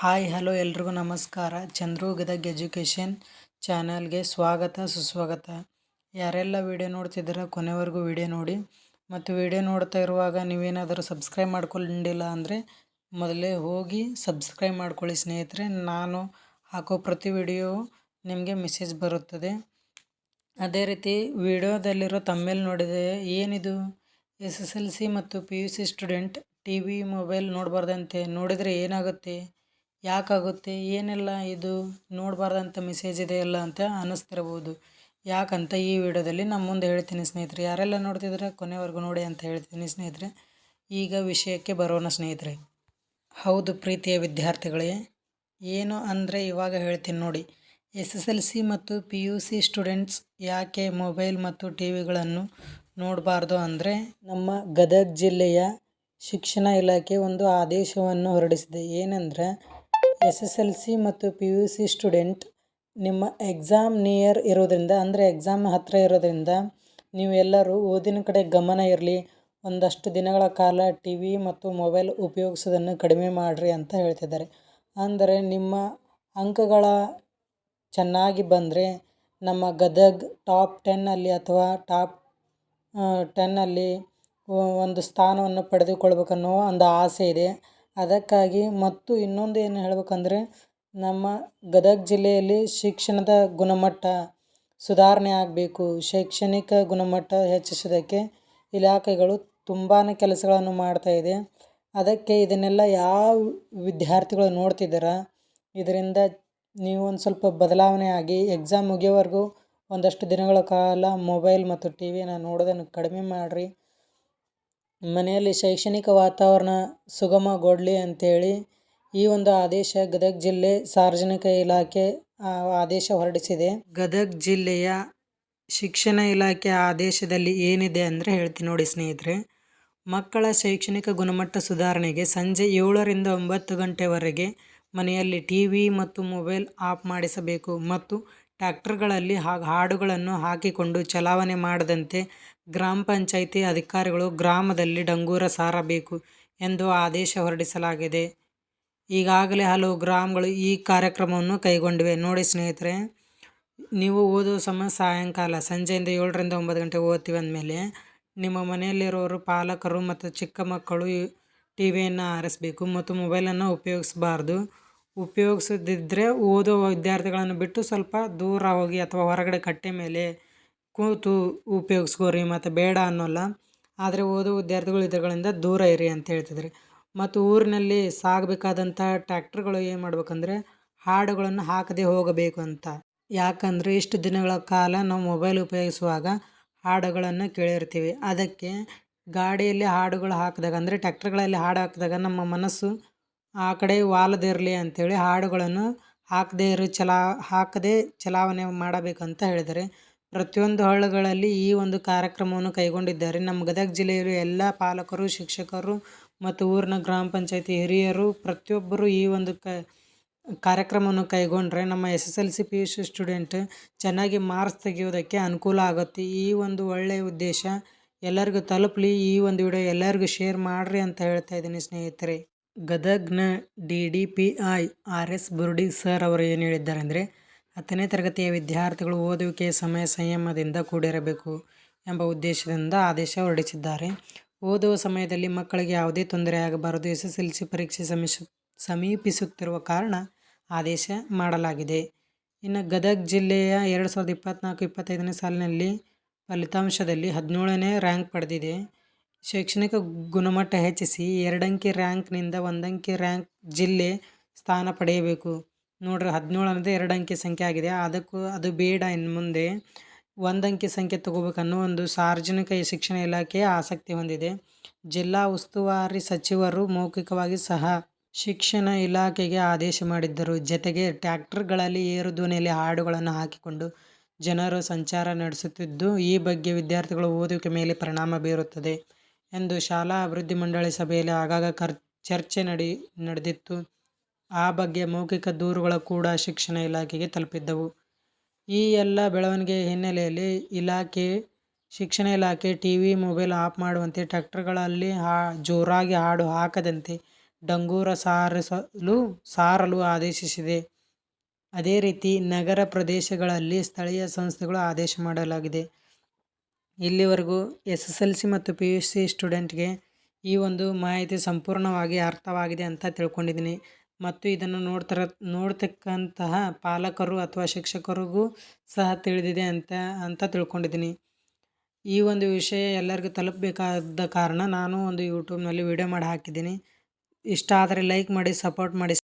Hi, hello ಎಲ್ರಿಗೂ ನಮಸ್ಕಾರ. Chandru Gadag education ಚಾನಲ್ಗೆ ಸ್ವಾಗತ, ಸುಸ್ವಾಗತ. ಯಾರೆಲ್ಲ ವಿಡಿಯೋ ನೋಡ್ತಿದ್ದೀರ ಕೊನೆವರೆಗೂ ವಿಡಿಯೋ ನೋಡಿ. ಮತ್ತು ವಿಡಿಯೋ ನೋಡ್ತಾ ಇರುವಾಗ ನೀವೇನಾದರೂ ಸಬ್ಸ್ಕ್ರೈಬ್ ಮಾಡ್ಕೊಂಡಿಲ್ಲ ಅಂದರೆ ಮೊದಲೇ ಹೋಗಿ ಸಬ್ಸ್ಕ್ರೈಬ್ ಮಾಡ್ಕೊಳ್ಳಿ ಸ್ನೇಹಿತರೆ. ನಾನು ಹಾಕೋ ಪ್ರತಿ ವಿಡಿಯೋ ನಿಮಗೆ ಮೆಸೇಜ್ ಬರುತ್ತದೆ. ಅದೇ ರೀತಿ ವಿಡಿಯೋದಲ್ಲಿರೋ ತಮ್ಮೇಲೆ ನೋಡಿದೆ ಏನಿದು? ಎಸ್ ಎಸ್ ಎಲ್ ಸಿ ಮತ್ತು P U C student T V mobile ನೋಡಬಾರ್ದಂತೆ ನೋಡಿದರೆ ಏನಾಗುತ್ತೆ? ಯಾಕಾಗುತ್ತೆ? ಏನೆಲ್ಲ ಇದು? ನೋಡಬಾರ್ದಂಥ ಮೆಸೇಜ್ ಇದೆಯಲ್ಲ ಅಂತ ಅನ್ನಿಸ್ತಿರ್ಬೋದು. ಯಾಕಂತ ಈ ವಿಡಿಯೋದಲ್ಲಿ ನಮ್ಮ ಮುಂದೆ ಹೇಳ್ತೀನಿ ಸ್ನೇಹಿತರೆ. ಯಾರೆಲ್ಲ ನೋಡ್ತಿದ್ರೆ ಕೊನೆವರೆಗೂ ನೋಡಿ ಅಂತ ಹೇಳ್ತೀನಿ ಸ್ನೇಹಿತರೆ. ಈಗ ವಿಷಯಕ್ಕೆ ಬರೋಣ ಸ್ನೇಹಿತರೆ. ಹೌದು ಪ್ರೀತಿಯ ವಿದ್ಯಾರ್ಥಿಗಳೇ, ಏನು ಅಂದರೆ ಇವಾಗ ಹೇಳ್ತೀನಿ ನೋಡಿ. ಎಸ್ ಎಸ್ ಎಲ್ ಸಿ ಮತ್ತು ಪಿ ಯು ಸಿ ಸ್ಟೂಡೆಂಟ್ಸ್ ಯಾಕೆ ಮೊಬೈಲ್ ಮತ್ತು ಟಿ ವಿಗಳನ್ನು ನೋಡಬಾರ್ದು ಅಂದರೆ, ನಮ್ಮ ಗದಗ ಜಿಲ್ಲೆಯ ಶಿಕ್ಷಣ ಇಲಾಖೆ ಒಂದು ಆದೇಶವನ್ನು ಹೊರಡಿಸಿದೆ. ಏನಂದರೆ ಎಸ್ ಎಸ್ ಎಲ್ ಸಿ ಮತ್ತು ಪಿ ಯು ಸಿ ಸ್ಟೂಡೆಂಟ್, ನಿಮ್ಮ ಎಕ್ಸಾಮ್ ನಿಯರ್ ಇರೋದರಿಂದ, ಅಂದರೆ ಎಕ್ಸಾಮ್ ಹತ್ತಿರ ಇರೋದರಿಂದ ನೀವು ಎಲ್ಲರೂ ಓದಿನ ಕಡೆ ಗಮನ ಇರಲಿ. ಒಂದಷ್ಟು ದಿನಗಳ ಕಾಲ ಟಿ ವಿ ಮತ್ತು ಮೊಬೈಲ್ ಉಪಯೋಗಿಸೋದನ್ನು ಕಡಿಮೆ ಮಾಡಿರಿ ಅಂತ ಹೇಳ್ತಿದ್ದಾರೆ. ಅಂದರೆ ನಿಮ್ಮ ಅಂಕಗಳ ಚೆನ್ನಾಗಿ ಬಂದರೆ ನಮ್ಮ ಗದಗ್ ಟಾಪ್ ಟೆನ್ನಲ್ಲಿ ಅಥವಾ ಟಾಪ್ ಟೆನ್ನಲ್ಲಿ ಒಂದು ಸ್ಥಾನವನ್ನು ಪಡೆದುಕೊಳ್ಬೇಕನ್ನೋ ಒಂದು ಆಸೆ ಇದೆ. ಅದಕ್ಕಾಗಿ ಮತ್ತು ಇನ್ನೊಂದು ಏನು ಹೇಳ್ಬೇಕಂದ್ರೆ ನಮ್ಮ ಗದಗ ಜಿಲ್ಲೆಯಲ್ಲಿ ಶಿಕ್ಷಣದ ಗುಣಮಟ್ಟ ಸುಧಾರಣೆ ಆಗಬೇಕು, ಶೈಕ್ಷಣಿಕ ಗುಣಮಟ್ಟ ಹೆಚ್ಚಿಸೋದಕ್ಕೆ ಇಲಾಖೆಗಳು ತುಂಬಾ ಕೆಲಸಗಳನ್ನು ಮಾಡ್ತಾಯಿದೆ ಅದಕ್ಕೆ ಇದನ್ನೆಲ್ಲ ಯಾವ ವಿದ್ಯಾರ್ಥಿಗಳು ನೋಡ್ತಿದ್ದಾರ, ಇದರಿಂದ ನೀವು ಒಂದು ಸ್ವಲ್ಪ ಬದಲಾವಣೆ ಆಗಿ ಎಕ್ಸಾಮ್ ಮುಗಿಯೋವರೆಗೂ ಒಂದಷ್ಟು ದಿನಗಳ ಕಾಲ ಮೊಬೈಲ್ ಮತ್ತು ಟಿ ವಿನ ನೋಡೋದನ್ನು ಕಡಿಮೆ ಮಾಡಿರಿ. ಮನೆಯಲ್ಲಿ ಶೈಕ್ಷಣಿಕ ವಾತಾವರಣ ಸುಗಮಗೊಳ್ಳಲಿ ಅಂತೇಳಿ ಈ ಒಂದು ಆದೇಶ ಗದಗ ಜಿಲ್ಲೆ ಸಾರ್ವಜನಿಕ ಇಲಾಖೆ ಆದೇಶ ಹೊರಡಿಸಿದೆ. ಗದಗ ಜಿಲ್ಲೆಯ ಶಿಕ್ಷಣ ಇಲಾಖೆ ಆದೇಶದಲ್ಲಿ ಏನಿದೆ ಅಂದರೆ ಹೇಳ್ತೀನಿ ನೋಡಿ ಸ್ನೇಹಿತರೆ, ಮಕ್ಕಳ ಶೈಕ್ಷಣಿಕ ಗುಣಮಟ್ಟ ಸುಧಾರಣೆಗೆ ಸಂಜೆ ಏಳರಿಂದ ಒಂಬತ್ತು ಗಂಟೆವರೆಗೆ ಮನೆಯಲ್ಲಿ ಟಿ ವಿ ಮತ್ತು ಮೊಬೈಲ್ ಆಫ್ ಮಾಡಿಸಬೇಕು ಮತ್ತು ಟ್ಯಾಕ್ಟರ್ಗಳಲ್ಲಿ ಹಾಡುಗಳನ್ನು ಹಾಕಿಕೊಂಡು ಚಲಾವಣೆ ಮಾಡದಂತೆ ಗ್ರಾಮ ಪಂಚಾಯಿತಿ ಅಧಿಕಾರಿಗಳು ಗ್ರಾಮದಲ್ಲಿ ಡಂಗೂರ ಸಾರಬೇಕು ಎಂದು ಆದೇಶ ಹೊರಡಿಸಲಾಗಿದೆ. ಈಗಾಗಲೇ ಹಲವು ಗ್ರಾಮಗಳು ಈ ಕಾರ್ಯಕ್ರಮವನ್ನು ಕೈಗೊಂಡಿವೆ. ನೋಡಿ ಸ್ನೇಹಿತರೆ, ನೀವು ಓದೋ ಸಮಯ ಸಾಯಂಕಾಲ ಸಂಜೆಯಿಂದ ಏಳರಿಂದ ಒಂಬತ್ತು ಗಂಟೆ ಓದ್ತೀವಿ ಅಂದಮೇಲೆ ನಿಮ್ಮ ಮನೆಯಲ್ಲಿರೋರು ಪಾಲಕರು ಮತ್ತು ಚಿಕ್ಕ ಮಕ್ಕಳು ಟಿ ವಿಯನ್ನು ಆರಿಸಬೇಕು ಮತ್ತು ಮೊಬೈಲನ್ನು ಉಪಯೋಗಿಸಬಾರ್ದು. ಉಪಯೋಗಿಸದಿದ್ದರೆ ಓದೋ ವಿದ್ಯಾರ್ಥಿಗಳನ್ನು ಬಿಟ್ಟು ಸ್ವಲ್ಪ ದೂರ ಹೋಗಿ ಅಥವಾ ಹೊರಗಡೆ ಕಟ್ಟೆ ಮೇಲೆ ಕೂತು ಉಪಯೋಗಿಸ್ಕೋರಿ ಮತ್ತು ಬೇಡ ಅನ್ನೋಲ್ಲ. ಆದರೆ ಓದೋ ವಿದ್ಯಾರ್ಥಿಗಳು ಇದರಿಂದ ದೂರ ಇರಿ ಅಂತ ಹೇಳ್ತಿದ್ರಿ ಮತ್ತು ಊರಿನಲ್ಲಿ ಸಾಗಬೇಕಾದಂಥ ಟ್ಯಾಕ್ಟ್ರುಗಳು ಏನು ಮಾಡ್ಬೇಕಂದ್ರೆ ಹಾಡುಗಳನ್ನು ಹಾಕದೆ ಹೋಗಬೇಕು ಅಂತ. ಯಾಕಂದರೆ ಇಷ್ಟು ದಿನಗಳ ಕಾಲ ನಾವು ಮೊಬೈಲ್ ಉಪಯೋಗಿಸುವಾಗ ಹಾಡುಗಳನ್ನು ಕೇಳಿರ್ತೀವಿ. ಅದಕ್ಕೆ ಗಾಡಿಯಲ್ಲಿ ಹಾಡುಗಳು ಹಾಕಿದಾಗ, ಅಂದರೆ ಟ್ಯಾಕ್ಟ್ರ್ಗಳಲ್ಲಿ ಹಾಡು ಹಾಕಿದಾಗ ನಮ್ಮ ಮನಸ್ಸು ಆ ಕಡೆ ವಾಲದಿರಲಿ ಅಂಥೇಳಿ ಹಾಡುಗಳನ್ನು ಹಾಕದೇ ಇರೋ, ಚಲಾ ಹಾಕದೇ ಚಲಾವಣೆ ಮಾಡಬೇಕಂತ ಹೇಳಿದ್ದಾರೆ. ಪ್ರತಿಯೊಂದು ಹಳ್ಳಿಗಳಲ್ಲಿ ಈ ಒಂದು ಕಾರ್ಯಕ್ರಮವನ್ನು ಕೈಗೊಂಡಿದ್ದಾರೆ. ನಮ್ಮ ಗದಗ ಜಿಲ್ಲೆಯಲ್ಲಿ ಎಲ್ಲ ಪಾಲಕರು, ಶಿಕ್ಷಕರು ಮತ್ತು ಊರಿನ ಗ್ರಾಮ ಪಂಚಾಯತಿ ಹಿರಿಯರು ಪ್ರತಿಯೊಬ್ಬರು ಈ ಒಂದು ಕ, ಕಾರ್ಯಕ್ರಮವನ್ನು ಕೈಗೊಂಡ್ರೆ ನಮ್ಮ S S L C P U student ಚೆನ್ನಾಗಿ ಮಾರ್ಕ್ಸ್ ತೆಗೆಯೋದಕ್ಕೆ ಅನುಕೂಲ ಆಗುತ್ತೆ. ಈ ಒಂದು ಒಳ್ಳೆಯ ಉದ್ದೇಶ ಎಲ್ಲರಿಗೂ ತಲುಪಲಿ. ಈ ಒಂದು ವಿಡಿಯೋ ಎಲ್ಲರಿಗೂ ಶೇರ್ ಮಾಡಿರಿ ಅಂತ ಹೇಳ್ತಾ ಇದ್ದೀನಿ ಸ್ನೇಹಿತರೆ. ಗದಗ್ನ D D P I R S Burdi sir ಅವರು ಏನು ಹೇಳಿದ್ದಾರೆ ಅಂದರೆ ಹತ್ತನೇ ತರಗತಿಯ ವಿದ್ಯಾರ್ಥಿಗಳು ಓದುವಿಕೆಯ ಸಮಯ ಸಂಯಮದಿಂದ ಕೂಡಿರಬೇಕು ಎಂಬ ಉದ್ದೇಶದಿಂದ ಆದೇಶ ಹೊರಡಿಸಿದ್ದಾರೆ. ಓದುವ ಸಮಯದಲ್ಲಿ ಮಕ್ಕಳಿಗೆ ಯಾವುದೇ ತೊಂದರೆಯಾಗಬಾರದು ಎಸ್ ಎಸ್ ಎಲ್ ಸಿ ಪರೀಕ್ಷೆ ಸಮೀಶ ಸಮೀಪಿಸುತ್ತಿರುವ ಕಾರಣ ಆದೇಶ ಮಾಡಲಾಗಿದೆ. ಇನ್ನು ಗದಗ ಜಿಲ್ಲೆಯ ಎರಡು ಸಾವಿರದ ಇಪ್ಪತ್ತ್ನಾಲ್ಕು ಇಪ್ಪತ್ತೈದನೇ ಸಾಲಿನಲ್ಲಿ ಫಲಿತಾಂಶದಲ್ಲಿ ಹದಿನೇಳನೇ ರ್ಯಾಂಕ್ ಪಡೆದಿದೆ. ಶೈಕ್ಷಣಿಕ ಗುಣಮಟ್ಟ ಹೆಚ್ಚಿಸಿ ಎರಡಂಕಿ ರ್ಯಾಂಕ್ನಿಂದ ಒಂದಂಕಿ ರ್ಯಾಂಕ್ ಜಿಲ್ಲೆ ಸ್ಥಾನ ಪಡೆಯಬೇಕು. ನೋಡ್ರಿ ಹದಿನೇಳು ಅನ್ನೋದು ಎರಡು ಅಂಕಿ ಸಂಖ್ಯೆ ಆಗಿದೆ. ಅದಕ್ಕೂ ಅದು ಬೇಡ ಇನ್ನು ಮುಂದೆ. ಒಂದು ಅಂಕಿ ಸಂಖ್ಯೆ ತಗೋಬೇಕನ್ನೋ ಒಂದು ಸಾರ್ವಜನಿಕ ಶಿಕ್ಷಣ ಇಲಾಖೆ ಆಸಕ್ತಿ ಹೊಂದಿದೆ. ಜಿಲ್ಲಾ ಉಸ್ತುವಾರಿ ಸಚಿವರು ಮೌಖಿಕವಾಗಿ ಸಹ ಶಿಕ್ಷಣ ಇಲಾಖೆಗೆ ಆದೇಶ ಮಾಡಿದ್ದರು. ಜತೆಗೆ ಟ್ಯಾಕ್ಟರ್ಗಳಲ್ಲಿ ಏರು ಧ್ವನಿಯಲ್ಲಿ ಹಾಡುಗಳನ್ನು ಹಾಕಿಕೊಂಡು ಜನರು ಸಂಚಾರ ನಡೆಸುತ್ತಿದ್ದು, ಈ ಬಗ್ಗೆ ವಿದ್ಯಾರ್ಥಿಗಳು ಓದುವಿಕೆ ಮೇಲೆ ಪರಿಣಾಮ ಬೀರುತ್ತದೆ ಎಂದು ಶಾಲಾ ಅಭಿವೃದ್ಧಿ ಮಂಡಳಿ ಸಭೆಯಲ್ಲಿ ಆಗಾಗ ಕರ್, ಚರ್ಚೆ ನಡಿ, ನಡೆದಿತ್ತು. ಆ ಬಗ್ಗೆ ಮೌಖಿಕ ದೂರುಗಳು ಕೂಡ ಶಿಕ್ಷಣ ಇಲಾಖೆಗೆ ತಲುಪಿದ್ದವು. ಈ ಎಲ್ಲ ಬೆಳವಣಿಗೆ ಹಿನ್ನೆಲೆಯಲ್ಲಿ ಇಲಾಖೆ, ಶಿಕ್ಷಣ ಇಲಾಖೆ ಟಿ ವಿ ಮೊಬೈಲ್ ಆಫ್ ಮಾಡುವಂತೆ ಟ್ರ್ಯಾಕ್ಟರ್ಗಳಲ್ಲಿ ಹಾ, ಜೋರಾಗಿ ಹಾಡು ಹಾಕದಂತೆ ಡಂಗೂರ ಸಾರಿಸಲು, ಸಾರಲು ಆದೇಶಿಸಿದೆ. ಅದೇ ರೀತಿ ನಗರ ಪ್ರದೇಶಗಳಲ್ಲಿ ಸ್ಥಳೀಯ ಸಂಸ್ಥೆಗಳು ಆದೇಶ ಮಾಡಲಾಗಿದೆ. ಇಲ್ಲಿವರೆಗೂ ಎಸ್ ಎಸ್ ಎಲ್ ಸಿ ಮತ್ತು ಪಿ ಯು ಸಿ ಸ್ಟೂಡೆಂಟ್ಗೆ ಈ ಒಂದು ಮಾಹಿತಿ ಸಂಪೂರ್ಣವಾಗಿ ಅರ್ಥವಾಗಿದೆ ಅಂತ ತಿಳ್ಕೊಂಡಿದ್ದೀನಿ. ಮತ್ತು ಇದನ್ನು ನೋಡ್ತಾರ, ನೋಡ್ತಕ್ಕಂತಹ ಪಾಲಕರು ಅಥವಾ ಶಿಕ್ಷಕರಿಗೂ ಸಹ ತಿಳಿದಿದೆ ಅಂತ ಅಂತ ತಿಳ್ಕೊಂಡಿದ್ದೀನಿ. ಈ ಒಂದು ವಿಷಯ ಎಲ್ಲರಿಗೂ ತಲುಪಬೇಕಾದ ಕಾರಣ ನಾನು ಒಂದು ಯೂಟ್ಯೂಬ್ನಲ್ಲಿ ವಿಡಿಯೋ ಮಾಡಿ ಹಾಕಿದ್ದೀನಿ. ಇಷ್ಟ ಆದರೆ ಲೈಕ್ ಮಾಡಿ ಸಪೋರ್ಟ್ ಮಾಡಿ.